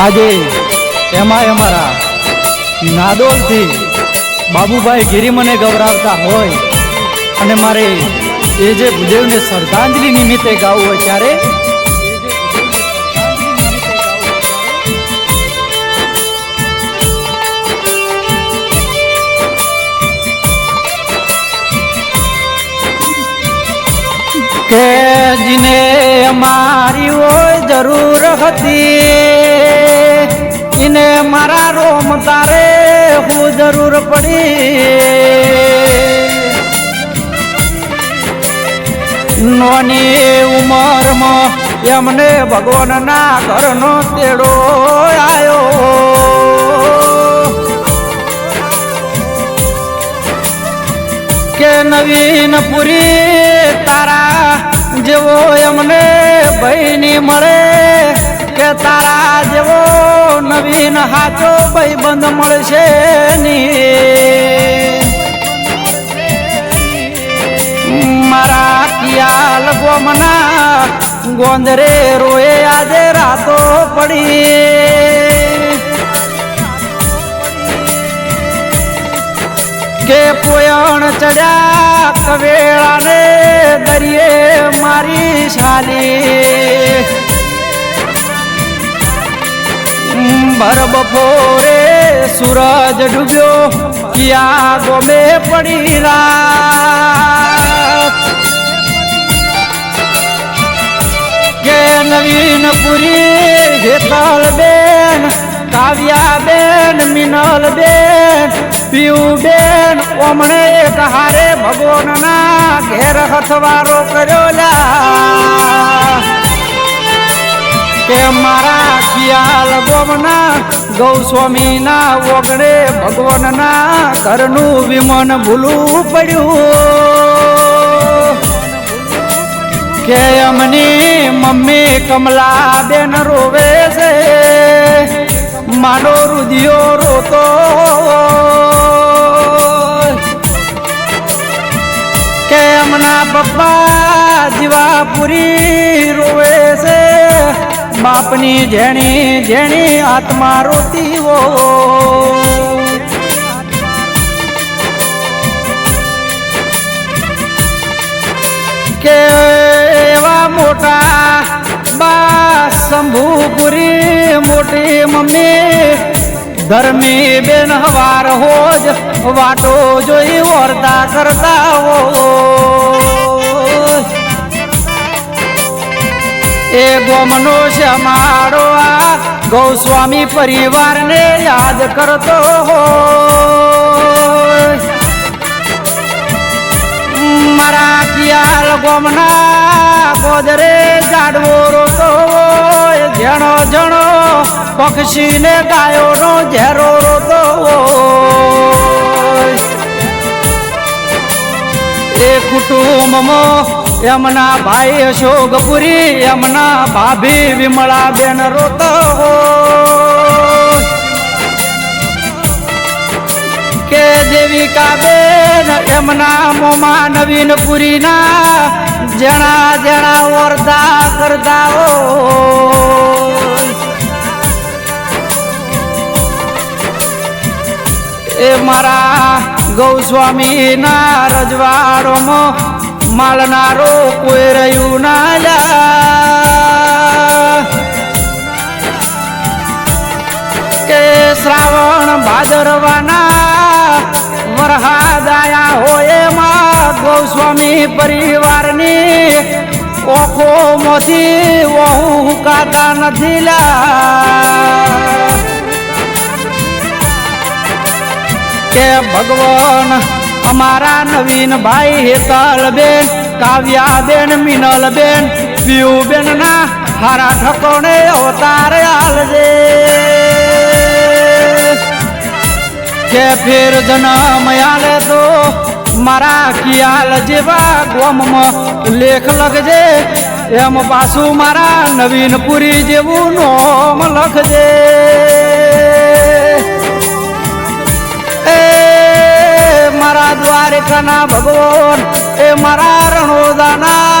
આજે એમાં અમારા નાદોલથી બાબુભાઈ ગિરી મને ગૌરાવતા હોય અને મારે એ જે ભૂદેવને શ્રદ્ધાંજલિ નિમિત્તે ગાવું હોય ત્યારે કે જીને અમારી હોય જરૂર હતી. એને મારા રોમ તારે હું જરૂર પડી. નોની ઉંમરમાં એમને ભગવાનના ઘરનો તેડો આવ્યો કે નવીન પુરી ભાઈની મળે કે તારા જેવો નવીન હાચો ભાઈ બંધ મળશે ની મારા ખ્યાલ ગોમના ગોંદરે રોએ આજે રાતો પડી. કે પોયણ ચડ્યા કવેળાને દરિયે મારી શાલી. ભર બપોરે સૂરજ ડૂબ્યો, ક્યાં ગોમે પડી રાત. કે નવીન પુરી હેતલ બેન કાવ્યા બેન મિનલ બેન પીયું બેન ઓમણે એક હારે ભગવાનના ઘેર હથવારો કર્યો લા. કે મારા ખિયાલ ગોમના ગૌસ્વામીના ઓગણે ભગવાનના ઘરનું વિમન ભૂલું પડ્યું. કે અમની મમ્મી કમલા બેન રોવે છે માનો રુધિયો રોતો કે અમના પપ્પા જીવાપુરી રોવે છે બાપની જેણી જેણી આત્મા રોતી હોય કે મોટા બા શંભુપુરી મોટી મમ્મી ધર્મી બેન વાર હોજ વાટો જોઈ વર્તા કરતા હો. એ ગોમનો છે આ ગૌસ્વામી પરિવારને યાદ કરતો હો મારા કિયાલ ગોમના ગોદરે જાડવો રોતો જણો જણો પક્ષીને ગાયોનો ઝેરો રોતો એ કુટુંબમાં એમના ભાઈ અશોકપુરી એમના ભાભી વિમળા બેન રોતો કે દેવિકા બેન એમના મોમાં નવીનપુરીના જણા જણા વરદા કરતા એ મારા ગૌસ્વામીના રજવાડોમાં માલનારો કોઈ રહ્યું ના લા કે શ્રાવણ ભાદરવાના વરહાદાયા હોય એમાં ગૌસ્વામી પરિવારની ઓખોમાંથી વહુ કાકા નથી લા કે ભગવાન અમારા નવીન ભાઈ હેતલબેન, કાવ્યાબેન, મિનલબેન બેન મિનલ બેન પીયુ બેન ના હારા ઠકોણે અવતાર આલજે. કે ફેર જન્મ આલે તો મારા કિયાલ જેવા ગોમમાં લેખ લખજે, એમ પાછું મારા નવીનપુરી જેવું નોમ લખજે. એ મારા ભગવાન એ મારા રણોદાના